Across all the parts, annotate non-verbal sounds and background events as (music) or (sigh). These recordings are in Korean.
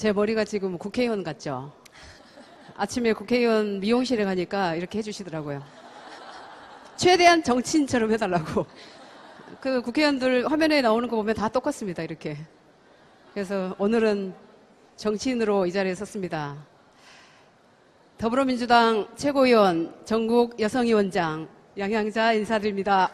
제 머리가 지금 국회의원 같죠? 아침에 국회의원 미용실에 가니까 이렇게 해주시더라고요. 최대한 정치인처럼 해달라고. 그 국회의원들 화면에 나오는 거 보면 다 똑같습니다, 이렇게. 그래서 오늘은 정치인으로 이 자리에 섰습니다. 더불어민주당 최고위원, 전국 여성위원장 양양자 인사드립니다.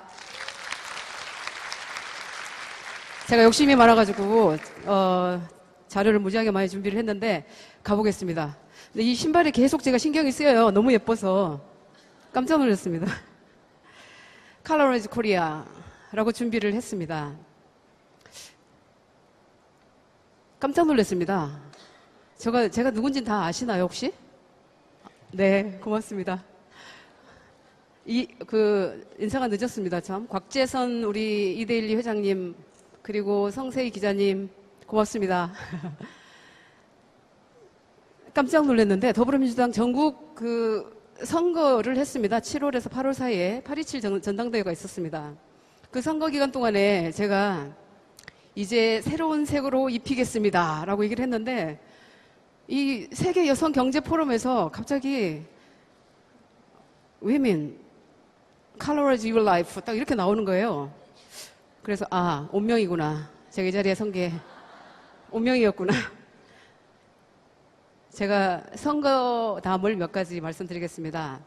제가 욕심이 많아가지고 어, 자료를 무지하게 많이 준비를 했는데 가보겠습니다. 근데 이 신발에 계속 제가 신경이 쓰여요. 너무 예뻐서 깜짝 놀랐습니다. (laughs) 칼로라이즈 코리아라고 준비를 했습니다. 깜짝 놀랐습니다. 제가 제가 누군지 다 아시나요 혹시? 네, 고맙습니다. 이, 그, 인사가 늦었습니다, 참. 곽재선 우리 이데일리 회장님, 그리고 성세희 기자님, 고맙습니다. (laughs) 깜짝 놀랐는데, 더불어민주당 전국 그 선거를 했습니다. 7월에서 8월 사이에 827 전- 전당대회가 있었습니다. 그 선거 기간 동안에 제가 이제 새로운 색으로 입히겠습니다. 라고 얘기를 했는데, 이 세계 여성 경제 포럼에서 갑자기 women colorize your life 딱 이렇게 나오는 거예요. 그래서 아 운명이구나. 제가 이 자리에 선 게 운명이었구나. 제가 선거담을 몇 가지 말씀드리겠습니다.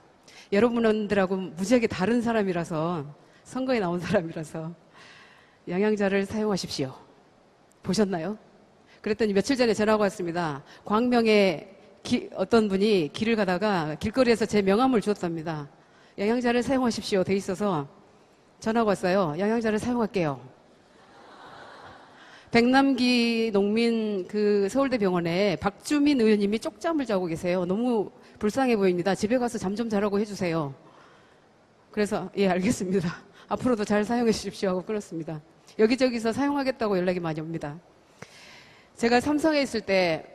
여러분들하고 무지하게 다른 사람이라서 선거에 나온 사람이라서 영양자를 사용하십시오. 보셨나요? 그랬더니 며칠 전에 전화가 왔습니다. 광명에 기- 어떤 분이 길을 가다가 길거리에서 제 명함을 주었답니다. 영양자를 사용하십시오. 돼 있어서 전화가 왔어요. 영양자를 사용할게요. 백남기 농민 그 서울대 병원에 박주민 의원님이 쪽잠을 자고 계세요. 너무 불쌍해 보입니다. 집에 가서 잠 좀 자라고 해주세요. 그래서 예 알겠습니다. (laughs) 앞으로도 잘 사용해 주십시오 하고 끊었습니다. 여기저기서 사용하겠다고 연락이 많이 옵니다. 제가 삼성에 있을 때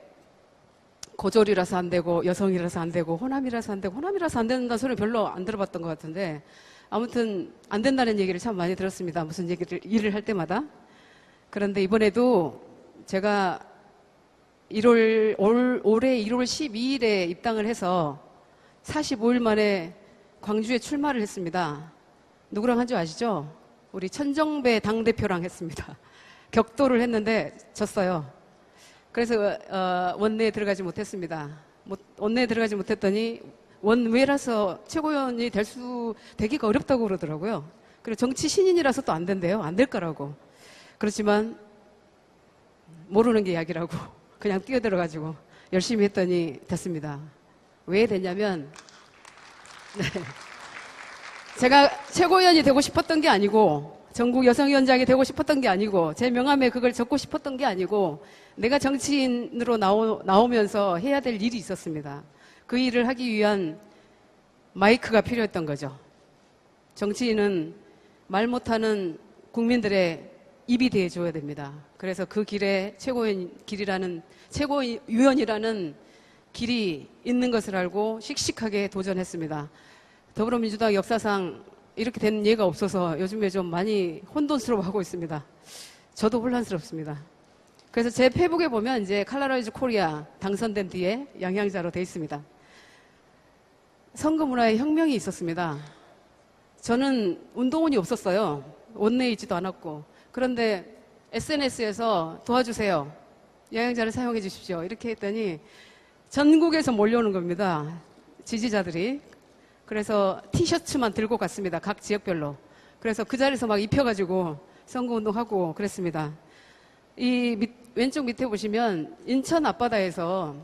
고졸이라서 안 되고 여성이라서 안 되고 호남이라서 안 되고 호남이라서 안 된다는 소리 별로 안 들어봤던 것 같은데 아무튼 안 된다는 얘기를 참 많이 들었습니다. 무슨 얘기를 일을 할 때마다 그런데 이번에도 제가 1월 올, 올해 1월 12일에 입당을 해서 45일 만에 광주에 출마를 했습니다. 누구랑 한 줄 아시죠? 우리 천정배 당대표랑 했습니다. (laughs) 격돌을 했는데 졌어요. 그래서 어, 원내에 들어가지 못했습니다. 못- 원내에 들어가지 못했더니 원외라서 최고위원이 될 수 되기가 어렵다고 그러더라고요. 그리고 정치 신인이라서 또 안 된대요. 안 될 거라고. 그렇지만 모르는 게 약이라고 (laughs) 그냥 뛰어들어가지고 열심히 했더니 됐습니다. 왜 됐냐면 (laughs) 네. 제가 최고위원이 되고 싶었던 게 아니고 전국 여성위원장이 되고 싶었던 게 아니고 제 명함에 그걸 적고 싶었던 게 아니고 내가 정치인으로 나오, 나오면서 해야 될 일이 있었습니다. 그 일을 하기 위한 마이크가 필요했던 거죠. 정치인은 말 못하는 국민들의 입이 돼줘야 됩니다. 그래서 그 길에 최고위원 길이라는 최고위원이라는 길이 있는 것을 알고 씩씩하게 도전했습니다. 더불어민주당 역사상 이렇게 된 예가 없어서 요즘에 좀 많이 혼돈스러워하고 있습니다. 저도 혼란스럽습니다. 그래서 제 페북에 보면 이제 칼라라이즈 코리아 당선된 뒤에 영양자로 돼 있습니다. 선거 문화에 혁명이 있었습니다. 저는 운동원이 없었어요. 원내에 있지도 않았고. 그런데 SNS에서 도와주세요. 영양자를 사용해 주십시오. 이렇게 했더니 전국에서 몰려오는 겁니다. 지지자들이. 그래서 티셔츠만 들고 갔습니다. 각 지역별로. 그래서 그 자리에서 막 입혀가지고 선거운동하고 그랬습니다. 이 밑- 왼쪽 밑에 보시면 인천 앞바다에서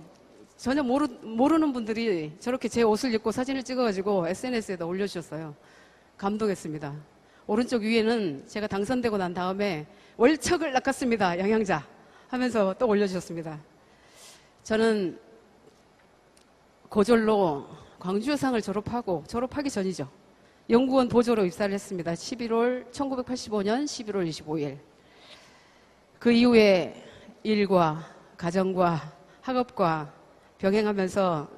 전혀 모르, 모르는 분들이 저렇게 제 옷을 입고 사진을 찍어가지고 SNS에다 올려주셨어요. 감동했습니다. 오른쪽 위에는 제가 당선되고 난 다음에 월척을 낚았습니다. 영양자 하면서 또 올려주셨습니다. 저는 고졸로 광주여상을 졸업하고 졸업하기 전이죠. 연구원 보조로 입사를 했습니다. 11월 1985년 11월 25일. 그 이후에 일과 가정과 학업과 병행하면서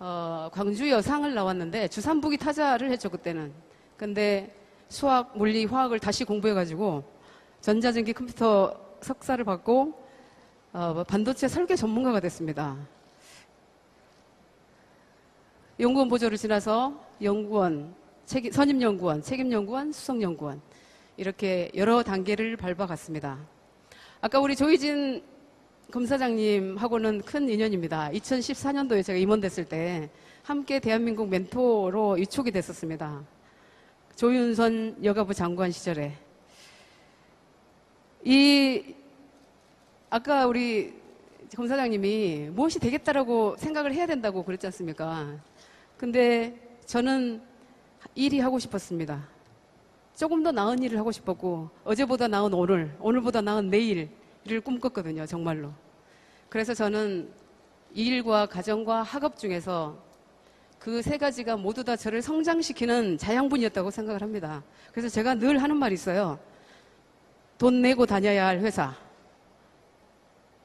어, 광주 여상을 나왔는데 주산부기 타자를 했죠 그때는. 근데 수학, 물리, 화학을 다시 공부해가지고 전자전기 컴퓨터 석사를 받고 어, 반도체 설계 전문가가 됐습니다. 연구원 보조를 지나서 연구원, 책임- 선임연구원, 책임연구원, 수석연구원 이렇게 여러 단계를 밟아갔습니다. 아까 우리 조희진 검사장님하고는 큰 인연입니다. 2014년도에 제가 임원됐을 때 함께 대한민국 멘토로 위촉이 됐었습니다. 조윤선 여가부 장관 시절에 이 아까 우리 검사장님이 무엇이 되겠다라고 생각을 해야 된다고 그랬지 않습니까? 근데 저는 일이 하고 싶었습니다. 조금 더 나은 일을 하고 싶었고 어제보다 나은 오늘, 오늘보다 나은 내일을 꿈꿨거든요, 정말로. 그래서 저는 일과 가정과 학업 중에서 그 세 가지가 모두 다 저를 성장시키는 자양분이었다고 생각을 합니다. 그래서 제가 늘 하는 말이 있어요. 돈 내고 다녀야 할 회사.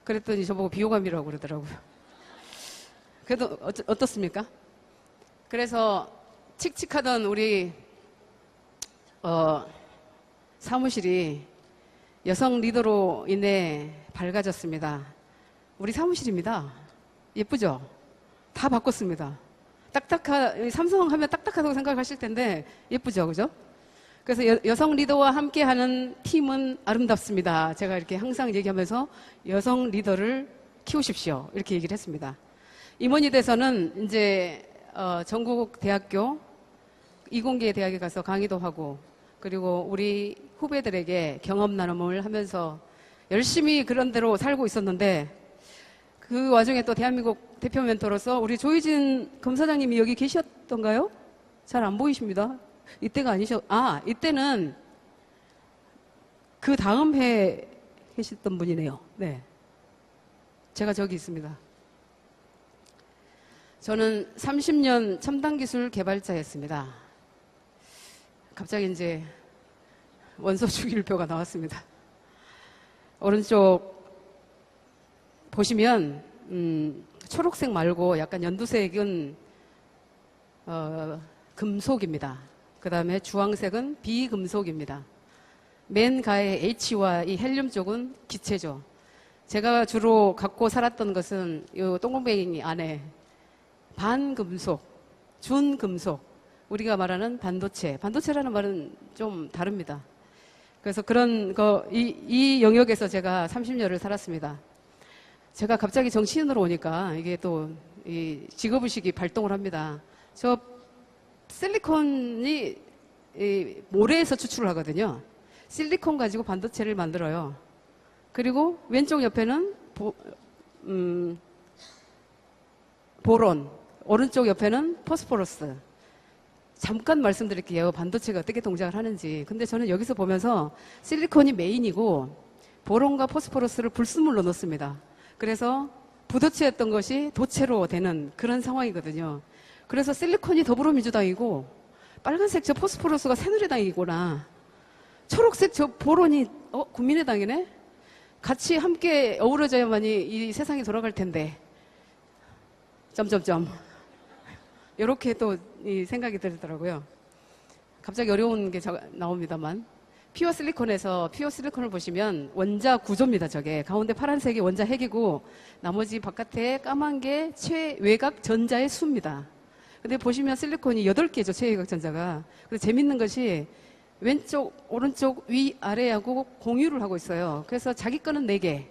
그랬더니 저보고 비호감이라고 그러더라고요. 그래도 어쩌- 어떻습니까? 그래서 칙칙하던 우리 어, 사무실이 여성 리더로 인해 밝아졌습니다. 우리 사무실입니다. 예쁘죠? 다 바꿨습니다. 딱딱하, 삼성 하면 딱딱하다고 생각하실 텐데 예쁘죠? 그죠? 그래서 여, 성 리더와 함께하는 팀은 아름답습니다. 제가 이렇게 항상 얘기하면서 여성 리더를 키우십시오. 이렇게 얘기를 했습니다. 임원이 돼서는 이제 어, 전국 대학교 이공계 대학에 가서 강의도 하고 그리고 우리 후배들에게 경험 나눔을 하면서 열심히 그런 대로 살고 있었는데 그 와중에 또 대한민국 대표 멘토로서 우리 조희진 검사장님이 여기 계셨던가요? 잘 안 보이십니다. 이때가 아니셨, 아, 이때는 그 다음 해 계셨던 분이네요. 네. 제가 저기 있습니다. 저는 30년 첨단 기술 개발자였습니다. 갑자기 이제 원서 주기율표가 나왔습니다. 오른쪽 보시면 음, 초록색 말고 약간 연두색은 어, 금속입니다. 그 다음에 주황색은 비금속입니다. 맨 가에 H와 이 헬륨 쪽은 기체죠. 제가 주로 갖고 살았던 것은 이 똥공뱅이 안에 반금속, 준금속, 우리가 말하는 반도체. 반도체라는 말은 좀 다릅니다. 그래서 그런 거, 이, 이 영역에서 제가 30년을 살았습니다. 제가 갑자기 정치인으로 오니까 이게 또, 이 직업의식이 발동을 합니다. 저 실리콘이 이 모래에서 추출을 하거든요. 실리콘 가지고 반도체를 만들어요. 그리고 왼쪽 옆에는 보, 음, 보론, 오른쪽 옆에는 포스포러스. 잠깐 말씀드릴게요. 반도체가 어떻게 동작을 하는지. 근데 저는 여기서 보면서 실리콘이 메인이고 보론과 포스포러스를 불순물로 넣습니다. 그래서 부도체였던 것이 도체로 되는 그런 상황이거든요. 그래서 실리콘이 더불어민주당이고 빨간색 저 포스포러스가 새누리당이구나. 초록색 저 보론이 어 국민의당이네. 같이 함께 어우러져야만이 이 세상이 돌아갈 텐데. 점점점. 이렇게 또이 생각이 들더라고요. 갑자기 어려운 게 저- 나옵니다만. 피어 실리콘에서 피어 실리콘을 보시면 원자 구조입니다. 저게 가운데 파란색이 원자 핵이고 나머지 바깥에 까만 게 최외곽 전자의 수입니다. 근데 보시면 실리콘이 8개죠. 최외곽 전자가. 근데 재밌는 것이 왼쪽, 오른쪽, 위, 아래하고 공유를 하고 있어요. 그래서 자기 거는 4개,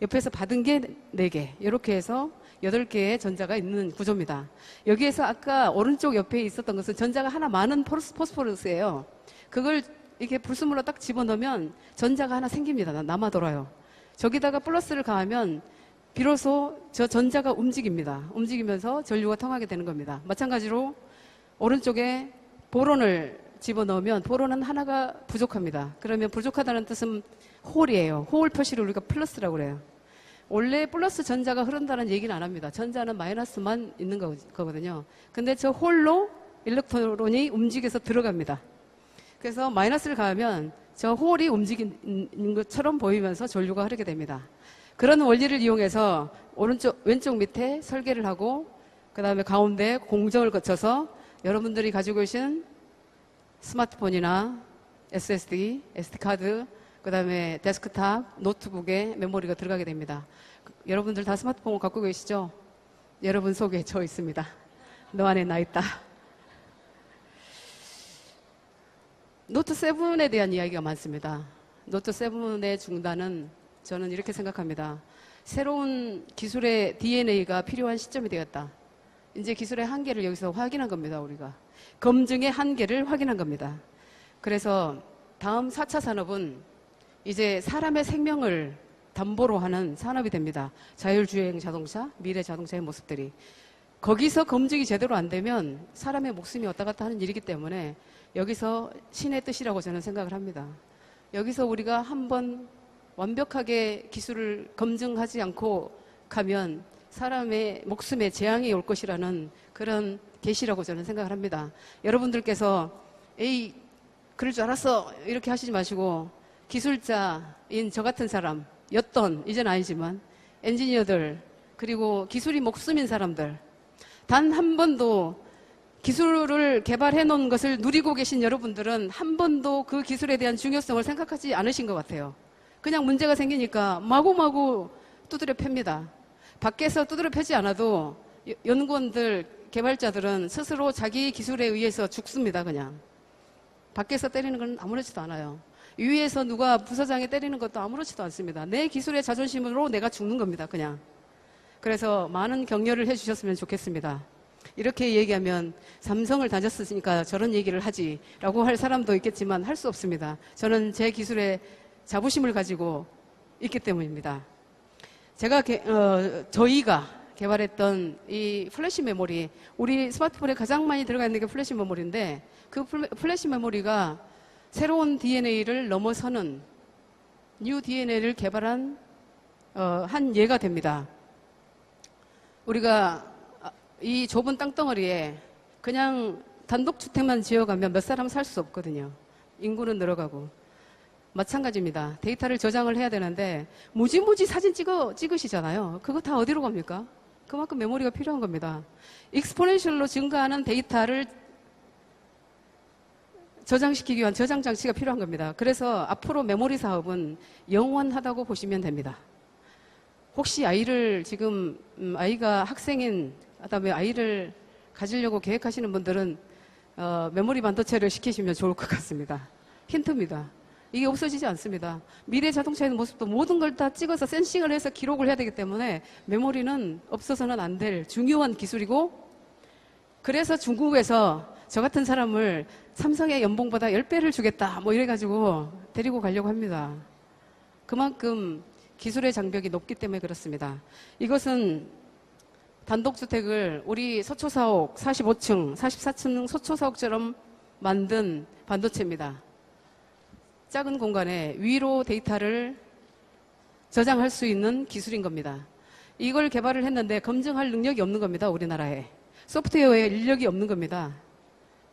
옆에서 받은 게 4개. 이렇게 해서 8개의 전자가 있는 구조입니다. 여기에서 아까 오른쪽 옆에 있었던 것은 전자가 하나 많은 포스- 포스포러스예요. 그걸 이렇게 불순물로 딱 집어넣으면 전자가 하나 생깁니다. 나- 남아 돌아요. 저기다가 플러스를 가하면 비로소 저 전자가 움직입니다. 움직이면서 전류가 통하게 되는 겁니다. 마찬가지로 오른쪽에 보론을 집어넣으면 보론은 하나가 부족합니다. 그러면 부족하다는 뜻은 홀이에요. 홀 표시를 우리가 플러스라고 그래요. 원래 플러스 전자가 흐른다는 얘기는 안 합니다. 전자는 마이너스만 있는 거- 거거든요. 근데 저 홀로 일렉트론이 움직여서 들어갑니다. 그래서 마이너스를 가하면 저 홀이 움직이는 것처럼 보이면서 전류가 흐르게 됩니다. 그런 원리를 이용해서 오른쪽, 왼쪽 밑에 설계를 하고 그 다음에 가운데 공정을 거쳐서 여러분들이 가지고 계신 스마트폰이나 SSD, SD카드 그 다음에 데스크탑, 노트북에 메모리가 들어가게 됩니다. 그- 여러분들 다 스마트폰을 갖고 계시죠? 여러분 속에 저 있습니다. 너 안에 나 있다. 노트 7에 대한 이야기가 많습니다. 노트 7의 중단은 저는 이렇게 생각합니다. 새로운 기술의 DNA가 필요한 시점이 되었다. 이제 기술의 한계를 여기서 확인한 겁니다, 우리가. 검증의 한계를 확인한 겁니다. 그래서 다음 4차 산업은 이제 사람의 생명을 담보로 하는 산업이 됩니다. 자율주행 자동차, 미래 자동차의 모습들이. 거기서 검증이 제대로 안 되면 사람의 목숨이 왔다 갔다 하는 일이기 때문에 여기서 신의 뜻이라고 저는 생각을 합니다. 여기서 우리가 한번 완벽하게 기술을 검증하지 않고 가면 사람의 목숨에 재앙이 올 것이라는 그런 계시라고 저는 생각을 합니다. 여러분들께서 에이 그럴 줄 알았어 이렇게 하시지 마시고 기술자인 저 같은 사람 였던 이젠 아니지만 엔지니어들 그리고 기술이 목숨인 사람들 단 한 번도 기술을 개발해 놓은 것을 누리고 계신 여러분들은 한 번도 그 기술에 대한 중요성을 생각하지 않으신 것 같아요. 그냥 문제가 생기니까 마구마구 두드려 팹니다. 밖에서 두드려 패지 않아도 여- 연구원들, 개발자들은 스스로 자기 기술에 의해서 죽습니다, 그냥. 밖에서 때리는 건 아무렇지도 않아요. 위에서 누가 부서장이 때리는 것도 아무렇지도 않습니다. 내 기술의 자존심으로 내가 죽는 겁니다, 그냥. 그래서 많은 격려를 해주셨으면 좋겠습니다. 이렇게 얘기하면 삼성을 다녔으니까 저런 얘기를 하지라고 할 사람도 있겠지만 할 수 없습니다. 저는 제 기술에 자부심을 가지고 있기 때문입니다. 제가 개- 어, 저희가 개발했던 이 플래시 메모리 우리 스마트폰에 가장 많이 들어가 있는 게 플래시 메모리인데 그 플래- 플래시 메모리가 새로운 DNA를 넘어서는 뉴 DNA를 개발한 어, 한 예가 됩니다. 우리가 아, 이 좁은 땅덩어리에 그냥 단독주택만 지어가면 몇 사람 살 수 없거든요. 인구는 늘어가고. 마찬가지입니다. 데이터를 저장을 해야 되는데 무지무지 사진 찍어 찍으시잖아요. 그거 다 어디로 갑니까? 그만큼 메모리가 필요한 겁니다. 익스포넨셜로 증가하는 데이터를 저장시키기 위한 저장 장치가 필요한 겁니다. 그래서 앞으로 메모리 사업은 영원하다고 보시면 됩니다. 혹시 아이를 지금 음, 아이가 학생인 그다음에 아이를 가지려고 계획하시는 분들은 어, 메모리 반도체를 시키시면 좋을 것 같습니다. 힌트입니다. 이게 없어지지 않습니다. 미래 자동차의 모습도 모든 걸 다 찍어서 센싱을 해서 기록을 해야 되기 때문에 메모리는 없어서는 안 될 중요한 기술이고 그래서 중국에서 저 같은 사람을 삼성의 연봉보다 10배를 주겠다 뭐 이래가지고 데리고 가려고 합니다. 그만큼 기술의 장벽이 높기 때문에 그렇습니다. 이것은 단독주택을 우리 서초사옥 45층, 44층 서초사옥처럼 만든 반도체입니다. 작은 공간에 위로 데이터를 저장할 수 있는 기술인 겁니다. 이걸 개발을 했는데 검증할 능력이 없는 겁니다. 우리나라에. 소프트웨어에 인력이 없는 겁니다.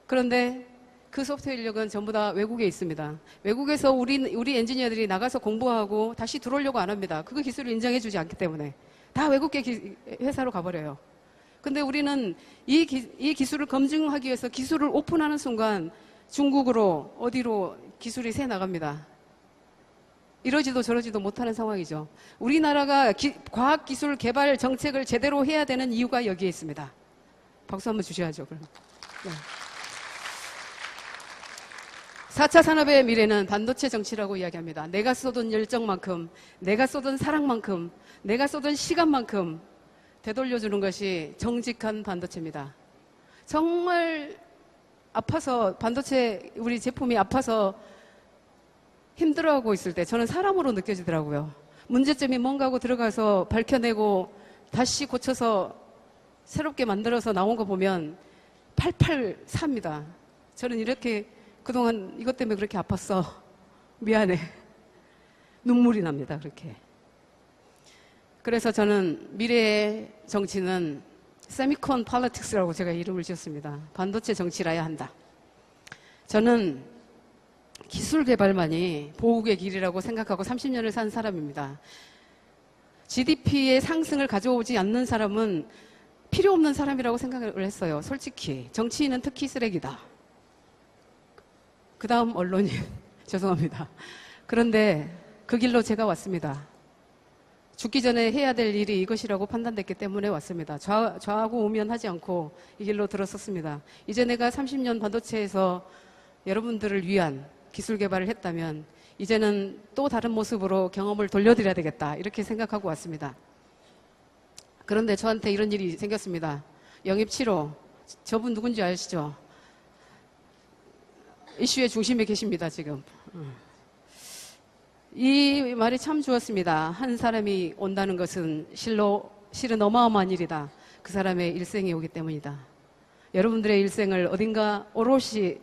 그런데 그 소프트웨어 인력은 전부 다 외국에 있습니다. 외국에서 우리, 우리 엔지니어들이 나가서 공부하고 다시 들어오려고 안 합니다. 그거 기술을 인정해주지 않기 때문에. 다 외국계 기- 회사로 가버려요. 근데 우리는 이, 기, 이 기술을 검증하기 위해서 기술을 오픈하는 순간 중국으로 어디로 기술이 새 나갑니다. 이러지도 저러지도 못하는 상황이죠. 우리나라가 기- 과학기술 개발 정책을 제대로 해야 되는 이유가 여기에 있습니다. 박수 한번 주셔야죠, 그럼. 네. 4차 산업의 미래는 반도체 정치라고 이야기합니다. 내가 쏟은 열정만큼, 내가 쏟은 사랑만큼, 내가 쏟은 시간만큼 되돌려주는 것이 정직한 반도체입니다. 정말 아파서, 반도체, 우리 제품이 아파서 힘들어하고 있을 때 저는 사람으로 느껴지더라고요. 문제점이 뭔가 하고 들어가서 밝혀내고 다시 고쳐서 새롭게 만들어서 나온 거 보면 팔팔 삽니다. 저는 이렇게 그동안 이것 때문에 그렇게 아팠어. 미안해. 눈물이 납니다. 그렇게. 그래서 저는 미래의 정치는 세미콘 팔러틱스라고 제가 이름을 지었습니다. 반도체 정치라야 한다. 저는 기술 개발만이 보국의 길이라고 생각하고 30년을 산 사람입니다. GDP의 상승을 가져오지 않는 사람은 필요 없는 사람이라고 생각을 했어요. 솔직히. 정치인은 특히 쓰레기다. 그 다음 언론인. (laughs) 죄송합니다. 그런데 그 길로 제가 왔습니다. 죽기 전에 해야 될 일이 이것이라고 판단됐기 때문에 왔습니다. 좌, 좌하고 우면 하지 않고 이 길로 들어섰습니다. 이제 내가 30년 반도체에서 여러분들을 위한 기술 개발을 했다면 이제는 또 다른 모습으로 경험을 돌려드려야 되겠다. 이렇게 생각하고 왔습니다. 그런데 저한테 이런 일이 생겼습니다. 영입 7호. 저분 누군지 아시죠? 이슈의 중심에 계십니다, 지금. 이 말이 참 좋았습니다. 한 사람이 온다는 것은 실로, 실은 어마어마한 일이다. 그 사람의 일생이 오기 때문이다. 여러분들의 일생을 어딘가 오롯이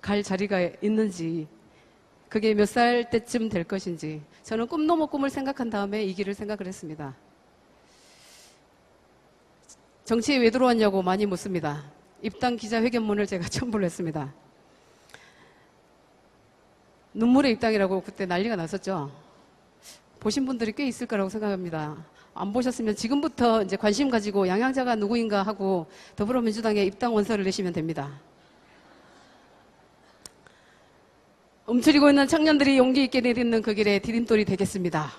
갈 자리가 있는지, 그게 몇 살 때쯤 될 것인지, 저는 꿈 넘어 꿈을 생각한 다음에 이 길을 생각을 했습니다. 정치에 왜 들어왔냐고 많이 묻습니다. 입당 기자회견문을 제가 (laughs) 첨부를 했습니다. 눈물의 입당이라고 그때 난리가 났었죠. 보신 분들이 꽤 있을 거라고 생각합니다. 안 보셨으면 지금부터 이제 관심 가지고 양양자가 누구인가 하고 더불어민주당에 입당 원서를 내시면 됩니다. 움츠리고 있는 청년들이 용기 있게 내딛는 그 길에 디딤돌이 되겠습니다.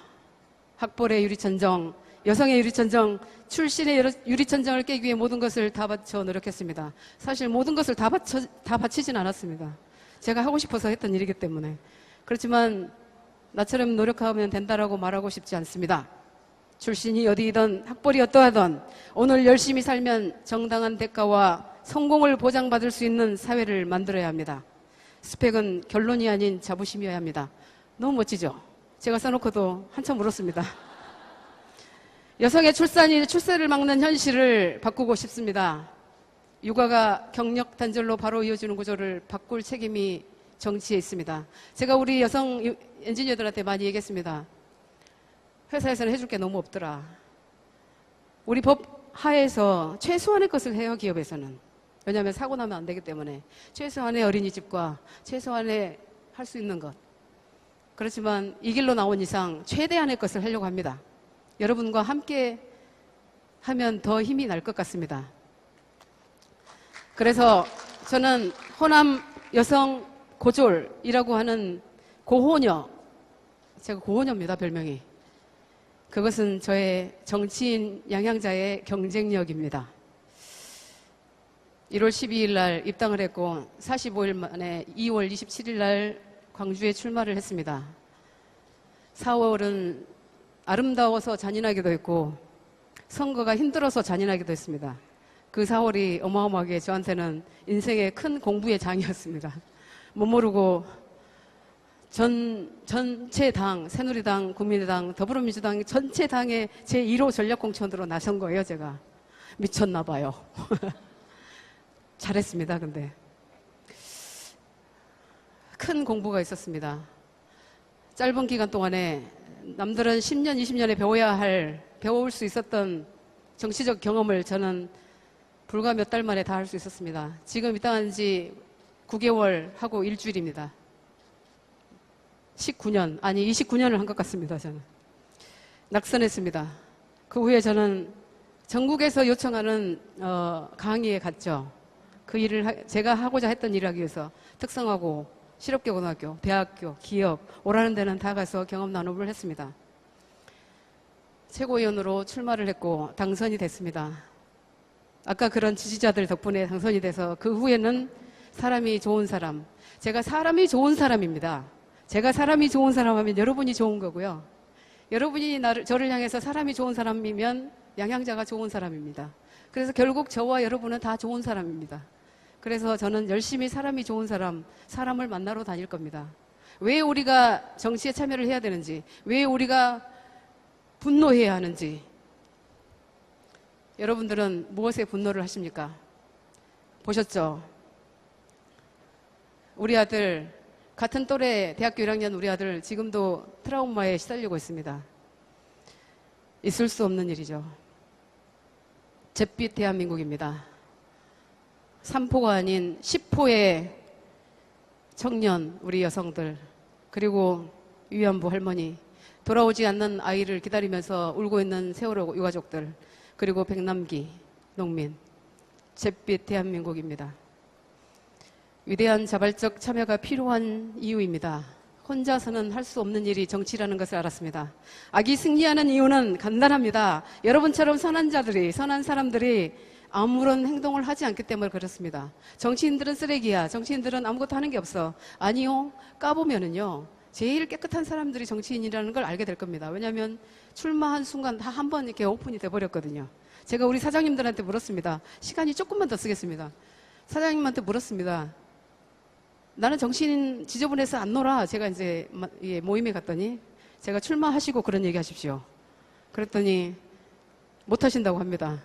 학벌의 유리천정, 여성의 유리천정, 출신의 유리천정을 깨기 위해 모든 것을 다 바쳐 노력했습니다. 사실 모든 것을 다 바쳐, 다 바치진 않았습니다. 제가 하고 싶어서 했던 일이기 때문에. 그렇지만 나처럼 노력하면 된다라고 말하고 싶지 않습니다. 출신이 어디이든 학벌이 어떠하든 오늘 열심히 살면 정당한 대가와 성공을 보장받을 수 있는 사회를 만들어야 합니다. 스펙은 결론이 아닌 자부심이어야 합니다. 너무 멋지죠? 제가 써놓고도 한참 울었습니다. (laughs) 여성의 출산이 출세를 막는 현실을 바꾸고 싶습니다. 육아가 경력 단절로 바로 이어지는 구조를 바꿀 책임이 정치에 있습니다. 제가 우리 여성 유- 엔지니어들한테 많이 얘기했습니다. 회사에서는 해줄 게 너무 없더라. 우리 법 하에서 최소한의 것을 해요, 기업에서는. 왜냐하면 사고 나면 안 되기 때문에. 최소한의 어린이집과 최소한의 할 수 있는 것. 그렇지만 이 길로 나온 이상 최대한의 것을 하려고 합니다. 여러분과 함께 하면 더 힘이 날 것 같습니다. 그래서 저는 호남 여성 고졸이라고 하는 고호녀, 제가 고호녀입니다, 별명이. 그것은 저의 정치인 양양자의 경쟁력입니다. 1월 12일 날 입당을 했고 45일 만에 2월 27일 날 광주에 출마를 했습니다. 4월은 아름다워서 잔인하기도 했고 선거가 힘들어서 잔인하기도 했습니다. 그 4월이 어마어마하게 저한테는 인생의 큰 공부의 장이었습니다. 못 모르고 전, 전체 당, 새누리당, 국민의당, 더불어민주당 전체 당의 제1호 전략공천으로 나선 거예요, 제가. 미쳤나 봐요. (laughs) 잘했습니다, 근데. 큰 공부가 있었습니다. 짧은 기간 동안에 남들은 10년, 20년에 배워야 할, 배워올 수 있었던 정치적 경험을 저는 불과 몇 달 만에 다 할 수 있었습니다. 지금 입당한 지 9개월 하고 일주일입니다. 19년, 아니 29년을 한 것 같습니다, 저는. 낙선했습니다. 그 후에 저는 전국에서 요청하는 어, 강의에 갔죠. 그 일을 하- 제가 하고자 했던 일을 하기 위해서 특성화고 실업계고등학교, 대학교, 기업 오라는 데는 다 가서 경험 나눔을 했습니다. 최고위원으로 출마를 했고 당선이 됐습니다. 아까 그런 지지자들 덕분에 당선이 돼서 그 후에는 사람이 좋은 사람, 제가 사람이 좋은 사람입니다. 제가 사람이 좋은 사람 하면 여러분이 좋은 거고요. 여러분이 나를, 저를 향해서 사람이 좋은 사람이면 양양자가 좋은 사람입니다. 그래서 결국 저와 여러분은 다 좋은 사람입니다. 그래서 저는 열심히 사람이 좋은 사람, 사람을 만나러 다닐 겁니다. 왜 우리가 정치에 참여를 해야 되는지, 왜 우리가 분노해야 하는지, 여러분들은 무엇에 분노를 하십니까? 보셨죠? 우리 아들, 같은 또래 대학교 1학년 우리 아들 지금도 트라우마에 시달리고 있습니다. 있을 수 없는 일이죠. 잿빛 대한민국입니다. 3포가 아닌 10포의 청년, 우리 여성들, 그리고 위안부 할머니, 돌아오지 않는 아이를 기다리면서 울고 있는 세월호 유가족들, 그리고 백남기 농민, 잿빛 대한민국입니다. 위대한 자발적 참여가 필요한 이유입니다. 혼자서는 할 수 없는 일이 정치라는 것을 알았습니다. 악이 승리하는 이유는 간단합니다. 여러분처럼 선한 자들이, 선한 사람들이 아무런 행동을 하지 않기 때문에 그렇습니다. 정치인들은 쓰레기야. 정치인들은 아무것도 하는 게 없어. 아니요. 까보면은요. 제일 깨끗한 사람들이 정치인이라는 걸 알게 될 겁니다. 왜냐하면 출마한 순간 다 한 번 이렇게 오픈이 돼버렸거든요. 제가 우리 사장님들한테 물었습니다. 시간이 조금만 더 쓰겠습니다. 사장님한테 물었습니다. 나는 정치인 지저분해서 안 놀아. 제가 이제 마- 예, 모임에 갔더니 제가 출마하시고 그런 얘기 하십시오. 그랬더니 못 하신다고 합니다.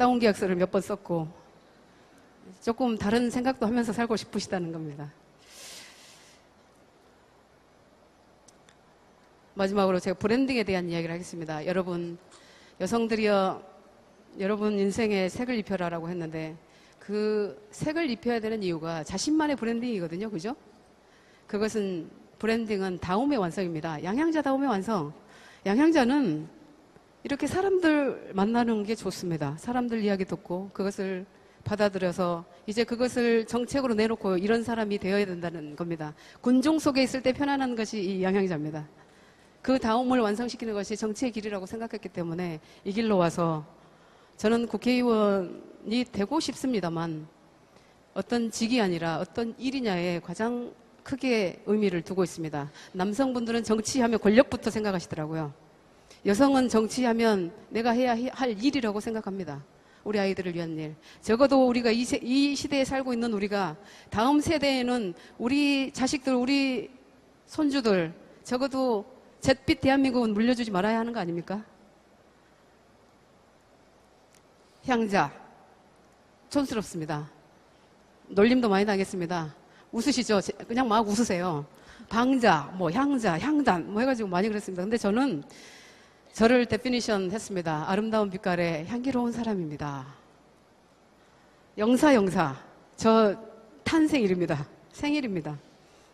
다운 계약서를 몇 번 썼고 조금 다른 생각도 하면서 살고 싶으시다는 겁니다. 마지막으로 제가 브랜딩에 대한 이야기를 하겠습니다. 여러분, 여성들이여, 여러분 인생에 색을 입혀라라고 했는데 그 색을 입혀야 되는 이유가 자신만의 브랜딩이거든요. 그죠? 그것은 브랜딩은 다음의 완성입니다. 양향자 다음의 완성. 양향자는 이렇게 사람들 만나는 게 좋습니다. 사람들 이야기 듣고 그것을 받아들여서 이제 그것을 정책으로 내놓고 이런 사람이 되어야 된다는 겁니다. 군종 속에 있을 때 편안한 것이 이 양향자입니다. 그 다음을 완성시키는 것이 정치의 길이라고 생각했기 때문에 이 길로 와서 저는 국회의원이 되고 싶습니다만 어떤 직이 아니라 어떤 일이냐에 가장 크게 의미를 두고 있습니다. 남성분들은 정치하면 권력부터 생각하시더라고요. 여성은 정치하면 내가 해야 할 일이라고 생각합니다. 우리 아이들을 위한 일. 적어도 우리가 이, 세- 이 시대에 살고 있는 우리가 다음 세대에는 우리 자식들, 우리 손주들 적어도 잿빛 대한민국은 물려주지 말아야 하는 거 아닙니까? 향자. 촌스럽습니다. 놀림도 많이 당했습니다. 웃으시죠? 제- 그냥 막 웃으세요. 방자, 뭐 향자, 향단, 뭐 해가지고 많이 그랬습니다. 근데 저는 저를 데피니션 했습니다. 아름다운 빛깔의 향기로운 사람입니다. 영사, 영사. 저 탄생일입니다. 생일입니다.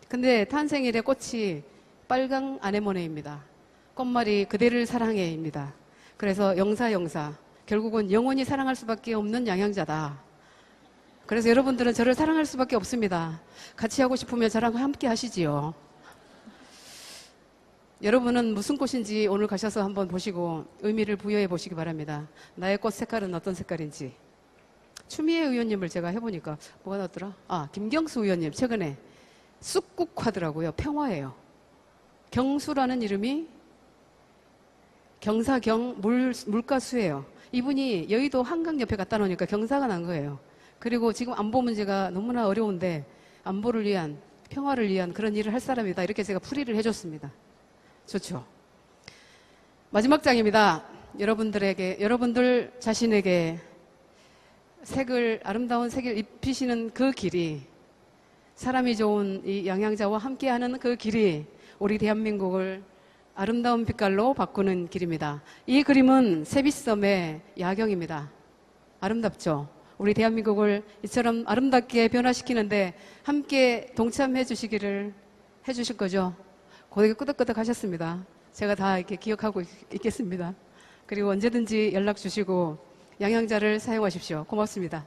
근데 탄생일의 꽃이 빨강 아네모네입니다. 꽃말이 그대를 사랑해입니다. 그래서 영사, 영사. 결국은 영원히 사랑할 수밖에 없는 양향자다. 그래서 여러분들은 저를 사랑할 수밖에 없습니다. 같이 하고 싶으면 저랑 함께 하시지요. 여러분은 무슨 꽃인지 오늘 가셔서 한번 보시고 의미를 부여해 보시기 바랍니다. 나의 꽃 색깔은 어떤 색깔인지. 추미애 의원님을 제가 해보니까 뭐가 나왔더라? 아, 김경수 의원님 최근에 쑥국화더라고요. 평화예요. 경수라는 이름이 경사경 물, 물가수예요. 이분이 여의도 한강 옆에 갖다 놓으니까 경사가 난 거예요. 그리고 지금 안보 문제가 너무나 어려운데 안보를 위한 평화를 위한 그런 일을 할 사람이다. 이렇게 제가 풀이를 해줬습니다. 좋죠. 마지막 장입니다. 여러분들에게, 여러분들 자신에게 색을, 아름다운 색을 입히시는 그 길이, 사람이 좋은 이 양양자와 함께하는 그 길이 우리 대한민국을 아름다운 빛깔로 바꾸는 길입니다. 이 그림은 세비섬의 야경입니다. 아름답죠? 우리 대한민국을 이처럼 아름답게 변화시키는데 함께 동참해 주시기를 해 주실 거죠? 고개 끄덕끄덕 하셨습니다. 제가 다 이렇게 기억하고 있- 있겠습니다. 그리고 언제든지 연락 주시고 양양자를 사용하십시오. 고맙습니다.